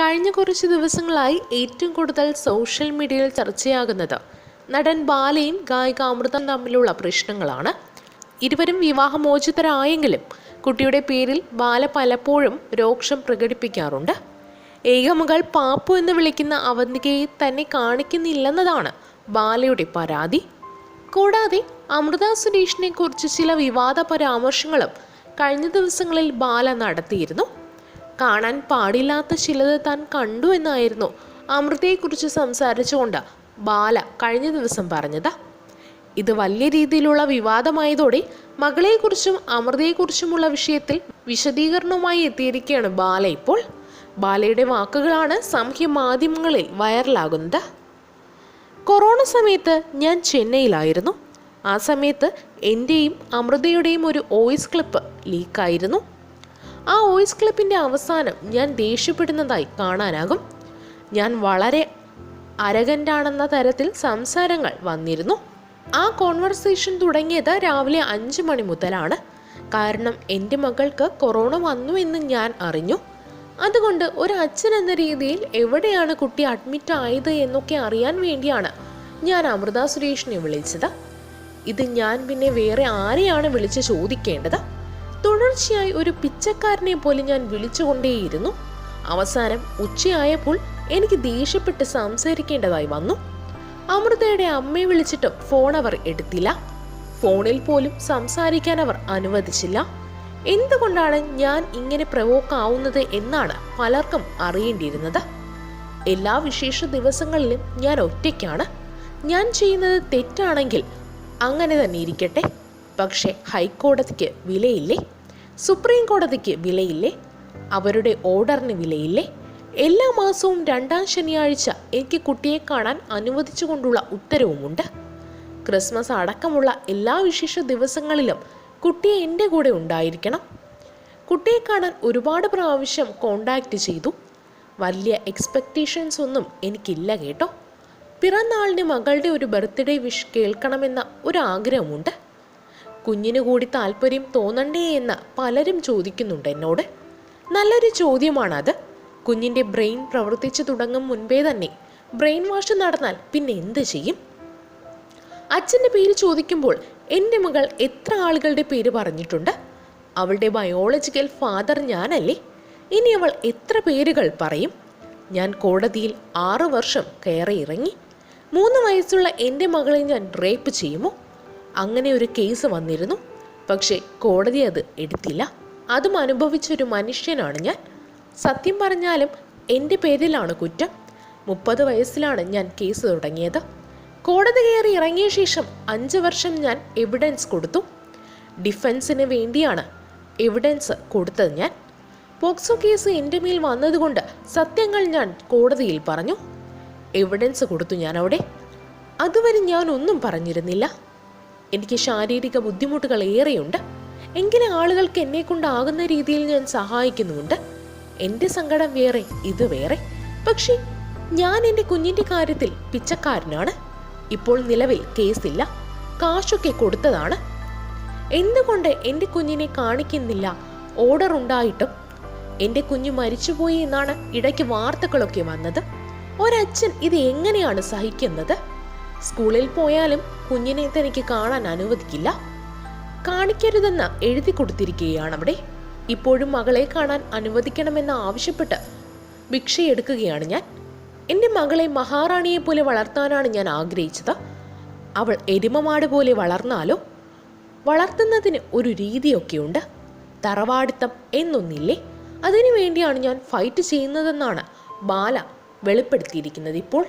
കഴിഞ്ഞ കുറച്ച് ദിവസങ്ങളായി ഏറ്റവും കൂടുതൽ സോഷ്യൽ മീഡിയയിൽ ചർച്ചയാകുന്നത്. നടൻ ബാലയും ഗായിക അമൃതം തമ്മിലുള്ള പ്രശ്നങ്ങളാണ്. ഇരുവരും വിവാഹമോചിതരായെങ്കിലും കുട്ടിയുടെ പേരിൽ ബാല പലപ്പോഴും രോക്ഷം പ്രകടിപ്പിക്കാറുണ്ട്. ഏകമകൾ പാപ്പു എന്ന് വിളിക്കുന്ന അവന്തികയെ തന്നെ കാണിക്കുന്നില്ലെന്നതാണ് ബാലയുടെ പരാതി. കൂടാതെ അമൃത സുരേഷിനെ കുറിച്ച് ചില വിവാദ പരാമർശങ്ങളും കഴിഞ്ഞ ദിവസങ്ങളിൽ ബാല നടത്തിയിരുന്നു. കാണാൻ പാടില്ലാത്ത ചിലത് താൻ കണ്ടു എന്നായിരുന്നു. അമൃതയെക്കുറിച്ച് സംസാരിച്ചുകൊണ്ട് ബാല കഴിഞ്ഞ ദിവസം പറഞ്ഞത് ഇത് വലിയ രീതിയിലുള്ള വിവാദമായതോടെ മകളെക്കുറിച്ചും അമൃതയെക്കുറിച്ചുമുള്ള വിഷയത്തിൽ വിശദീകരണവുമായി എത്തിയിരിക്കുകയാണ് ബാല ഇപ്പോൾ. ബാലയുടെ വാക്കുകളാണ് സാമൂഹ്യ മാധ്യമങ്ങളിൽ വൈറലാകുന്നത്. കൊറോണ സമയത്ത് ഞാൻ ചെന്നൈയിലായിരുന്നു. ആ സമയത്ത് എന്റെയും അമൃതയുടെയും ഒരു വോയിസ് ക്ലിപ്പ് ലീക്കായിരുന്നു. ആ വോയിസ് ക്ലിപ്പിന്റെ അവസാനം ഞാൻ ദേഷ്യപ്പെടുന്നതായി കാണാനാകും. ഞാൻ വളരെ അരകന്റാണെന്ന തരത്തിൽ സംസാരങ്ങൾ വന്നിരുന്നു. ആ കോൺവെർസേഷൻ തുടങ്ങിയത് രാവിലെ അഞ്ച് മണി മുതലാണ്. കാരണം എന്റെ മകൾക്ക് കൊറോണ വന്നു എന്ന് ഞാൻ അറിഞ്ഞു. അതുകൊണ്ട് ഒരു അച്ഛൻ എന്ന രീതിയിൽ എവിടെയാണ് കുട്ടി അഡ്മിറ്റ് ആയത് എന്നൊക്കെ അറിയാൻ വേണ്ടിയാണ് ഞാൻ അമൃത സുരേഷിനെ വിളിച്ചത്. ഇത് ഞാൻ പിന്നെ വേറെ ആരെയാണ് വിളിച്ച് ചോദിക്കേണ്ടത്? തുടർച്ചയായി ഒരു പിച്ചക്കാരനെ പോലെ ഞാൻ വിളിച്ചുകൊണ്ടേയിരുന്നു. അവസാനം ഉച്ചയായപ്പോൾ എനിക്ക് ദേഷ്യപ്പെട്ട് സംസാരിക്കേണ്ടതായി വന്നു. അമൃതയുടെ അമ്മയെ വിളിച്ചിട്ടും ഫോൺ അവർ എടുത്തില്ല. ഫോണിൽ പോലും സംസാരിക്കാൻ അവർ അനുവദിച്ചില്ല. എന്തുകൊണ്ടാണ് ഞാൻ ഇങ്ങനെ പ്രവോക്കാവുന്നത് എന്നാണ് പലർക്കും അറിയേണ്ടിയിരുന്നത്. എല്ലാ വിശേഷ ദിവസങ്ങളിലും ഞാൻ ഒറ്റയ്ക്കാണ്. ഞാൻ ചെയ്യുന്നത് തെറ്റാണെങ്കിൽ അങ്ങനെ തന്നെ ഇരിക്കട്ടെ. പക്ഷേ ഹൈക്കോടതിക്ക് വിലയില്ലേ? സുപ്രീം കോടതിക്ക് വിലയില്ലേ? അവരുടെ ഓർഡറിന് വിലയില്ലേ? എല്ലാ മാസവും രണ്ടാം ശനിയാഴ്ച എനിക്ക് കുട്ടിയെ കാണാൻ അനുവദിച്ചുകൊണ്ടുള്ള ഉത്തരവുമുണ്ട്. ക്രിസ്മസ് അടക്കമുള്ള എല്ലാ വിശേഷ ദിവസങ്ങളിലും കുട്ടിയെ എന്റെ കൂടെ ഉണ്ടായിരിക്കണം. കുട്ടിയെ കാണാൻ ഒരുപാട് പ്രാവശ്യം കോണ്ടാക്റ്റ് ചെയ്തു. വലിയ എക്സ്പെക്റ്റേഷൻസ് ഒന്നും എനിക്കില്ല കേട്ടോ. പിറന്നാളിന് മകളുടെ ഒരു ബർത്ത്ഡേ വിഷ് കേൾക്കണമെന്ന ഒരു ആഗ്രഹമുണ്ട് കുഞ്ഞിന് കൂടി താല്പര്യം തോന്നണ്ടേ എന്ന് പലരും ചോദിക്കുന്നുണ്ട് എന്നോട്. നല്ലൊരു ചോദ്യമാണത്. കുഞ്ഞിന്റെ ബ്രെയിൻ പ്രവർത്തിച്ചു തുടങ്ങും മുൻപേ തന്നെ ബ്രെയിൻ വാഷ് നടന്നാൽ പിന്നെ എന്ത് ചെയ്യും? അച്ഛന്റെ പേര് ചോദിക്കുമ്പോൾ എന്റെ മകൾ എത്ര ആളുകളുടെ പേര് പറഞ്ഞിട്ടുണ്ട്? അവളുടെ ബയോളജിക്കൽ ഫാദർ ഞാനല്ലേ? ഇനി അവൾ എത്ര പേരുകൾ പറയും? ഞാൻ കോടതിയിൽ ആറു വർഷം കയറി ഇറങ്ങി. മൂന്ന് വയസ്സുള്ള എന്റെ മകളെ ഞാൻ റേപ്പ് ചെയ്യുമോ? അങ്ങനെ ഒരു കേസ് വന്നിരുന്നു. പക്ഷേ കോടതി അത് എടുത്തില്ല. അതും അനുഭവിച്ചൊരു മനുഷ്യനാണ് ഞാൻ. സത്യം പറഞ്ഞാലും എന്റെ പേരിലാണ് കുറ്റം. മുപ്പത് വയസ്സിലാണ് ഞാൻ കേസ് തുടങ്ങിയത്. കോടതി കയറി ഇറങ്ങിയ ശേഷം അഞ്ച് വർഷം ഞാൻ എവിഡൻസ് കൊടുത്തു. ഡിഫൻസിന് വേണ്ടിയാണ് എവിഡൻസ് കൊടുത്തത് ഞാൻ. പോക്സോ കേസ് എന്റെ മേൽ വന്നതുകൊണ്ട് സത്യങ്ങൾ ഞാൻ കോടതിയിൽ പറഞ്ഞു. എവിഡൻസ് കൊടുത്തു ഞാൻ അവിടെ അതുവരെ ഞാൻ ഒന്നും പറഞ്ഞിരുന്നില്ല. എനിക്ക് ശാരീരിക ബുദ്ധിമുട്ടുകൾ ഏറെയുണ്ട്. എങ്കിലും ആളുകൾക്ക് എന്നെ കൊണ്ടാകുന്ന രീതിയിൽ ഞാൻ സഹായിക്കുന്നുണ്ട് എന്റെ സങ്കടം വേറെ ഇത് വേറെ. പക്ഷേ ഞാൻ എന്റെ കുഞ്ഞിന്റെ കാര്യത്തിൽ പിച്ചക്കാരനാണ്. ഇപ്പോൾ നിലവിൽ കേസില്ല. കാശൊക്കെ കൊടുത്തതാണ്. എന്തുകൊണ്ട് എന്റെ കുഞ്ഞിനെ കാണിക്കുന്നില്ല? ഓർഡർ ഉണ്ടായിട്ടും എന്റെ കുഞ്ഞ് മരിച്ചുപോയി എന്നാണ് ഇടയ്ക്ക് വാർത്തകളൊക്കെ വന്നത്. ഒരച്ഛൻ ഇത് എങ്ങനെയാണ് സഹിക്കുന്നത്? സ്കൂളിൽ പോയാലും കുഞ്ഞിനെ തനിക്ക് കാണാൻ അനുവദിക്കില്ല. കാണിക്കരുതെന്ന് എഴുതി കൊടുത്തിരിക്കുകയാണ് അവിടെ. ഇപ്പോഴും മകളെ കാണാൻ അനുവദിക്കണമെന്ന് ആവശ്യപ്പെട്ട് ഭിക്ഷയെടുക്കുകയാണ് ഞാൻ. എന്റെ മകളെ മഹാറാണിയെ പോലെ വളർത്താനാണ് ഞാൻ ആഗ്രഹിച്ചത്. അവൾ എരുമമാട് പോലെ വളർന്നാലോ? വളർത്തുന്നതിന് ഒരു രീതിയൊക്കെയുണ്ട്. തറവാടിത്തം എന്നൊന്നില്ലേ? അതിനു വേണ്ടിയാണ് ഞാൻ ഫൈറ്റ് ചെയ്യുന്നതെന്നാണ് ബാല വെളിപ്പെടുത്തിയിരിക്കുന്നത് ഇപ്പോൾ.